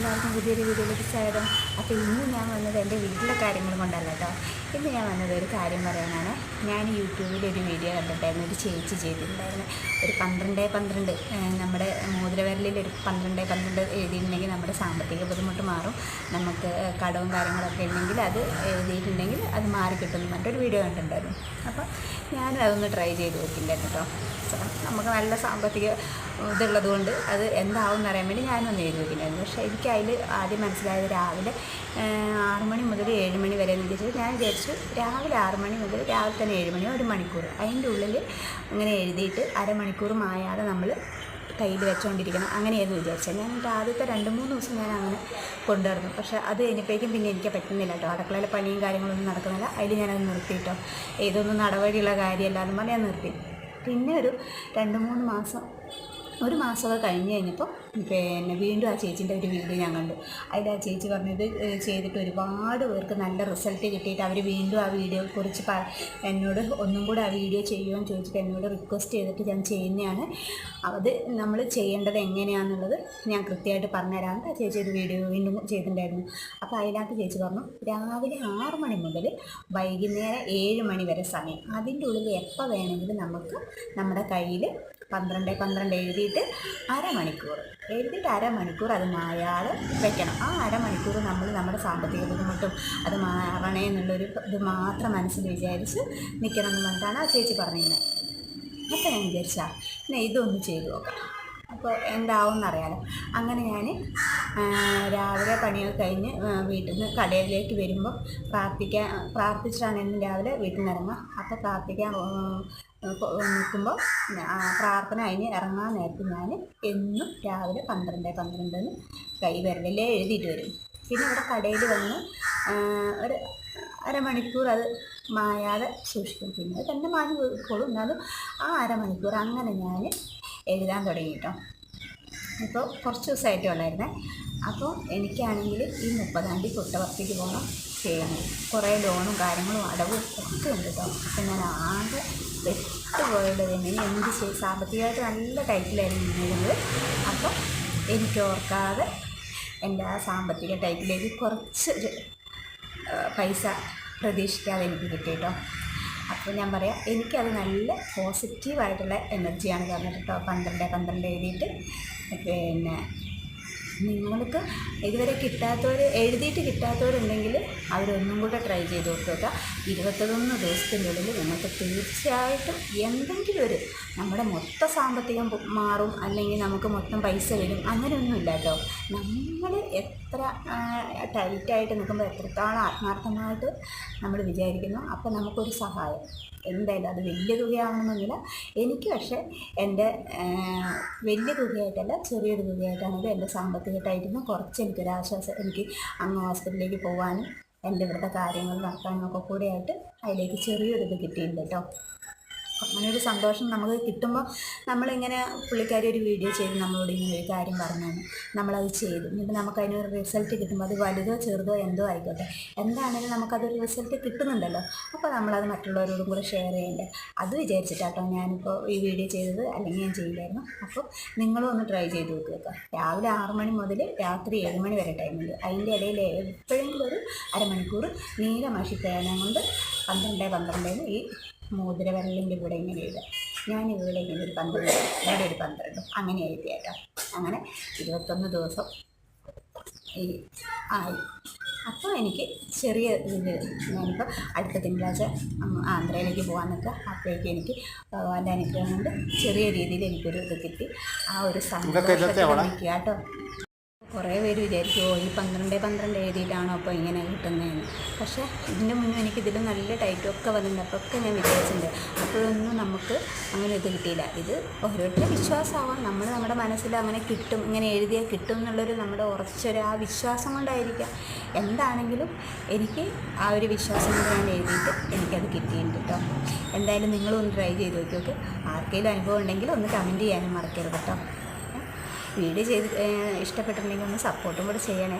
എല്ലാവർക്കും പുതിയൊരു വീഡിയോയിലേക്ക് സ്വാഗതം. അപ്പോൾ ഇന്ന് ഞാൻ വന്നത് എന്റെ വീട്ടിലെ കാര്യങ്ങൾ കൊണ്ടല്ല കേട്ടോ. ഇന്ന് ഞാൻ വന്നത് ഒരു കാര്യം പറയാനാണ്. ഞാൻ യൂട്യൂബിൽ ഒരു വീഡിയോ കണ്ടിട്ടായിരുന്നു ഒരു ചേച്ചി ചെയ്തിട്ടുണ്ടായിരുന്നു. ഒരു പന്ത്രണ്ട് പന്ത്രണ്ട് നമ്മുടെ മോതിരവിരലിൽ ഒരു പന്ത്രണ്ട് പന്ത്രണ്ട് എഴുതിയിട്ടുണ്ടെങ്കിൽ നമ്മുടെ സാമ്പത്തിക ബുദ്ധിമുട്ട് മാറും. നമുക്ക് കടവും കാര്യങ്ങളൊക്കെ ഉണ്ടെങ്കിൽ അത് എഴുതിയിട്ടുണ്ടെങ്കിൽ അത് മാറി കിട്ടുമെന്ന് പറഞ്ഞിട്ടൊരു വീഡിയോ കണ്ടിട്ടുണ്ടായിരുന്നു. അപ്പോൾ ഞാനും അതൊന്ന് ട്രൈ ചെയ്ത് നോക്കിയിട്ടുണ്ടായിരുന്നു കേട്ടോ. നമുക്ക് നല്ല സാമ്പത്തിക ഇതുള്ളത് കൊണ്ട് അത് എന്താവും എന്നറിയാൻ വേണ്ടി ഞാനൊന്ന് എഴുതി വെക്കുന്നുണ്ടായിരുന്നു പക്ഷേ എനിക്ക് അതിൽ ആദ്യം മനസ്സിലായത് രാവിലെ ആറ് മണി മുതൽ ഏഴ് മണി വരെ എന്ന് വിചാരിച്ചത് ഞാൻ വിചാരിച്ചു രാവിലെ ആറ് മണി മുതൽ രാവിലെ തന്നെ ഏഴ് മണി ഒരു മണിക്കൂർ. അതിന്റെ ഉള്ളിൽ അങ്ങനെ എഴുതിയിട്ട് അരമണിക്കൂർ മായാതെ നമ്മൾ കയ്യിൽ വെച്ചുകൊണ്ടിരിക്കണം അങ്ങനെയായിരുന്നു വിചാരിച്ചത്. ഞാൻ എന്റെ ആദ്യത്തെ രണ്ട് മൂന്ന് ദിവസം ഞാൻ അങ്ങനെ കൊണ്ടുവരുന്നു. പക്ഷേ അത് കഴിഞ്ഞപ്പോഴേക്കും പിന്നെ എനിക്ക് പറ്റുന്നില്ല കേട്ടോ. അടുക്കളയിലെ പണിയും കാര്യങ്ങളൊന്നും നടക്കുന്നില്ല. അതിൽ ഞാനത് നിർത്തി കേട്ടോ. ഇതൊന്നും നടപടിയുള്ള കാര്യമല്ല എന്ന് ഞാൻ നിർത്തി. പിന്നെ ഒരു രണ്ട് മൂന്ന് മാസം ഒരു മാസമൊക്കെ കഴിഞ്ഞ് കഴിഞ്ഞപ്പോൾ പിന്നെ വീണ്ടും ആ ചേച്ചീന്റെ ഒരു വീഡിയോ ഞാൻ കണ്ടു. അതിൽ ആ ചേച്ചി പറഞ്ഞത് ചെയ്തിട്ട് ഒരുപാട് പേർക്ക് നല്ല റിസൾട്ട് കിട്ടിയിട്ട് അവർ വീണ്ടും ആ വീഡിയോയെക്കുറിച്ച് പ എന്നോട് ഒന്നും കൂടെ ആ വീഡിയോ ചെയ്യുമെന്ന് ചോദിച്ചിട്ട് എന്നോട് റിക്വസ്റ്റ് ചെയ്തിട്ട് ഞാൻ ചെയ്യുന്നതാണ്. അത് നമ്മൾ ചെയ്യേണ്ടത് എങ്ങനെയാണെന്നുള്ളത് ഞാൻ കൃത്യമായിട്ട് പറഞ്ഞുതരാമെന്ന് ആ ചേച്ചി ഒരു വീഡിയോ വീണ്ടും ചെയ്തിട്ടുണ്ടായിരുന്നു. അപ്പോൾ അതിനകത്ത് ചേച്ചി പറഞ്ഞു രാവിലെ ആറ് മണി മുതൽ വൈകുന്നേരം ഏഴ് മണി വരെ സമയം. അതിന്റെ ഉള്ളിൽ എപ്പോൾ വേണമെങ്കിലും നമുക്ക് നമ്മുടെ കയ്യിൽ പന്ത്രണ്ട് പന്ത്രണ്ട് എഴുതിയിട്ട് അരമണിക്കൂർ. എഴുതിയിട്ട് അരമണിക്കൂർ അത് മായാതെ വെക്കണം. ആ അരമണിക്കൂർ നമ്മൾ നമ്മുടെ സാമ്പത്തിക ബുദ്ധിമുട്ടും അത് മാറണേ എന്നുള്ളൊരു ഇത് മാത്രം മനസ്സിൽ വിചാരിച്ച് നിൽക്കണം എന്ന് പറഞ്ഞിട്ടാണ് ആ ചേച്ചി പറഞ്ഞിരുന്നത് അപ്പോൾ ഞാൻ വിചാരിച്ചാ പിന്നെ ഇതൊന്ന് ചെയ്തു നോക്കാം. അപ്പോൾ എന്താവും എന്നറിയാലോ അങ്ങനെ ഞാൻ രാവിലെ പണികൾ കഴിഞ്ഞ് വീട്ടിൽ നിന്ന് കടയിലേക്ക് വരുമ്പോൾ പ്രാർത്ഥിക്കാൻ പ്രാർത്ഥിച്ചിട്ടാണ് എന്നും രാവിലെ വീട്ടിൽ നിന്ന് ഇറങ്ങുക. അപ്പോൾ പ്രാർത്ഥിക്കാൻ നിൽക്കുമ്പോൾ പ്രാർത്ഥന കഴിഞ്ഞ് ഇറങ്ങാൻ നേരത്ത് ഞാൻ എന്നും രാവിലെ പന്ത്രണ്ട് പന്ത്രണ്ടെന്ന് കൈ വിരലിലേ എഴുതിയിട്ട് വരും. പിന്നെ ഇവിടെ കടയിൽ വന്ന് ഒരു അരമണിക്കൂർ അത് മായാതെ സൂക്ഷിക്കും. പിന്നെ തന്നെ മാഞ്ഞു പോയിക്കോളും എന്നാലും ആ അരമണിക്കൂർ അങ്ങനെ ഞാൻ എഴുതാൻ തുടങ്ങി കേട്ടോ ഇപ്പോൾ കുറച്ച് ദിവസമായിട്ടേ ഉള്ളായിരുന്നേ. അപ്പോൾ എനിക്കാണെങ്കിൽ ഈ മുപ്പതാം തീയതി കുട്ടവർത്തിക്ക് പോകണം ചെയ്യണം കുറേ ലോണും കാര്യങ്ങളും അടവും ഒക്കെ ഉണ്ട് കേട്ടോ. അപ്പം ഞാൻ ആകെ വെട്ടുപോയത് തന്നെ. എന്ത് ചെയ്യും സാമ്പത്തികമായിട്ട് നല്ല ടൈറ്റിലായിരുന്നു ഇരുന്നത് അപ്പം എനിക്ക് ഓർക്കാതെ എന്റെ ആ സാമ്പത്തിക ടൈറ്റിലേക്ക് കുറച്ച് ഒരു പൈസ പ്രതീക്ഷിക്കാതെ എനിക്ക് കിട്ടി കേട്ടോ അപ്പോൾ ഞാൻ പറയാം എനിക്കത് നല്ല പോസിറ്റീവായിട്ടുള്ള എനർജിയാണ് തന്നിട്ട് കേട്ടോ പന്ത്രണ്ട് പന്ത്രണ്ട് എഴുതിയിട്ട് പിന്നെ നിങ്ങൾക്ക് ഇതുവരെ കിട്ടാത്തവർ എഴുതിയിട്ട് കിട്ടാത്തവരുണ്ടെങ്കിൽ അവരൊന്നും കൂടെ ട്രൈ ചെയ്ത് നോക്കുക ഇരുപത്തൊന്ന് ദിവസത്തിന്റെ ഉള്ളിൽ നിങ്ങൾക്ക് തീർച്ചയായിട്ടും എന്തെങ്കിലും ഒരു നമ്മുടെ മൊത്ത സാമ്പത്തികം മാറും അല്ലെങ്കിൽ നമുക്ക് മൊത്തം പൈസ വരും അങ്ങനെയൊന്നുമില്ല കേട്ടോ. നമ്മൾ എത്ര ടൈറ്റായിട്ട് നിൽക്കുമ്പോൾ എത്രത്തോളം ആത്മാർത്ഥമായിട്ട് നമ്മൾ വിചാരിക്കുന്നു അപ്പോൾ നമുക്കൊരു സഹായം. എന്തായാലും അത് വലിയ തുകയാവണമെന്നില്ല എനിക്ക് പക്ഷേ എന്റെ വലിയ തുകയായിട്ടല്ല ചെറിയൊരു തുകയായിട്ടാണെങ്കിലും എന്റെ സാമ്പത്തിക ടൈറ്റിൽ നിന്ന് കുറച്ച് എനിക്കൊരാശ്വാസം എനിക്ക് അങ്ങ് ഹോസ്പിറ്റലിലേക്ക് പോകാനും എന്റെ ഇവിടുത്തെ കാര്യങ്ങൾ നടത്താനും ഒക്കെ കൂടെയായിട്ട് അതിലേക്ക് ചെറിയൊരു ഇത് കിട്ടിയിട്ടുണ്ട് കേട്ടോ. അങ്ങനെ ഒരു സന്തോഷം നമുക്ക് കിട്ടുമ്പോൾ നമ്മളിങ്ങനെ പുള്ളിക്കാരി ഒരു വീഡിയോ ചെയ്ത് നമ്മളോട് ഇങ്ങനെ ഒരു കാര്യം പറഞ്ഞാണ്. നമ്മളത് ചെയ്തു. എന്നിട്ട് നമുക്ക് അതിനൊരു റിസൾട്ട് കിട്ടുമ്പോൾ അത് വലുതോ ചെറുതോ എന്തോ ആയിക്കോട്ടെ. എന്താണെങ്കിലും നമുക്കതൊരു റിസൾട്ട് കിട്ടുന്നുണ്ടല്ലോ. അപ്പോൾ നമ്മളത് മറ്റുള്ളവരോടും കൂടെ ഷെയർ ചെയ്യണ്ടേ. അത് വിചാരിച്ചിട്ടാട്ടോ ഞാനിപ്പോൾ ഈ വീഡിയോ ചെയ്തത്. അല്ലെങ്കിൽ ഞാൻ ചെയ്യില്ലായിരുന്നു. അപ്പോൾ നിങ്ങളും ഒന്ന് ട്രൈ ചെയ്ത് നോക്കുക കേട്ടോ. രാവിലെ ആറ് മണി മുതൽ രാത്രി ഏഴ് മണി വരെ ടൈമുണ്ട് അതിന്റെ ഇടയിൽ എപ്പോഴെങ്കിലും ഒരു അരമണിക്കൂർ നീല മഷി തേനം കൊണ്ട് പന്ത്രണ്ട് പന്ത്രണ്ടിന് ഈ മോതിരവിരലിന്റെ ഇവിടെ ഇങ്ങനെ എഴുതുക. ഞാൻ ഇവിടെ ഇങ്ങനെ ഒരു പന്ത്രണ്ട് ഇവിടെ ഒരു പന്ത്രണ്ടും അങ്ങനെ എഴുതിയാട്ടോ അങ്ങനെ ഇരുപത്തൊന്ന് ദിവസം ഈ ആയി. അപ്പോൾ എനിക്ക് ചെറിയ ഇത് ഞാനിപ്പോൾ അടുത്ത തിങ്കളാഴ്ച ആന്ധ്രയിലേക്ക് പോകാൻ നിൽക്കുക. അപ്പോഴേക്ക് എനിക്ക് ഭഗവാന്റെ അനുഗ്രഹം കൊണ്ട് ചെറിയ രീതിയിൽ എനിക്കൊരു ഇത് കിട്ടി. ആ ഒരു സംഘം കേട്ടോ. കുറേ പേര് വിചാരിക്കും ഓ ഈ പന്ത്രണ്ട് പന്ത്രണ്ട് എഴുതിയിട്ടാണോ അപ്പോൾ ഇങ്ങനെ കിട്ടുന്നതെന്ന്. പക്ഷേ ഇതിന്റെ മുന്നേ എനിക്കിതിൽ നല്ല ടൈറ്റും ഒക്കെ വന്നിട്ടുണ്ട് അപ്പോൾ ഒക്കെ ഞാൻ വിചാരിച്ചിട്ടുണ്ട്. അപ്പോഴൊന്നും നമുക്ക് അങ്ങനെ ഇത് കിട്ടിയില്ല. ഇത് ഓരോരുത്തരുടെ വിശ്വാസമാവാം. നമ്മൾ നമ്മുടെ മനസ്സിൽ അങ്ങനെ കിട്ടും ഇങ്ങനെ എഴുതിയാൽ കിട്ടും എന്നുള്ളൊരു നമ്മുടെ ഉറച്ചൊരു ആ വിശ്വാസം കൊണ്ടായിരിക്കാം. എന്താണെങ്കിലും എനിക്ക് ആ ഒരു വിശ്വാസം കൊണ്ട് ഞാൻ എഴുതിയിട്ട് എനിക്കത് കിട്ടിയിട്ടുണ്ട് കേട്ടോ. എന്തായാലും നിങ്ങളും ഒന്ന് ട്രൈ ചെയ്ത് നോക്കി നോക്ക് ആർക്കെങ്കിലും അനുഭവം ഉണ്ടെങ്കിൽ ഒന്ന് കമന്റ് ചെയ്യാനും മറക്കരുത് കേട്ടോ. വീഡിയോ ചെയ്ത് ഇഷ്ടപ്പെട്ടിട്ടുണ്ടെങ്കിൽ ഒന്ന് സപ്പോർട്ടും കൂടെ ചെയ്യണേ.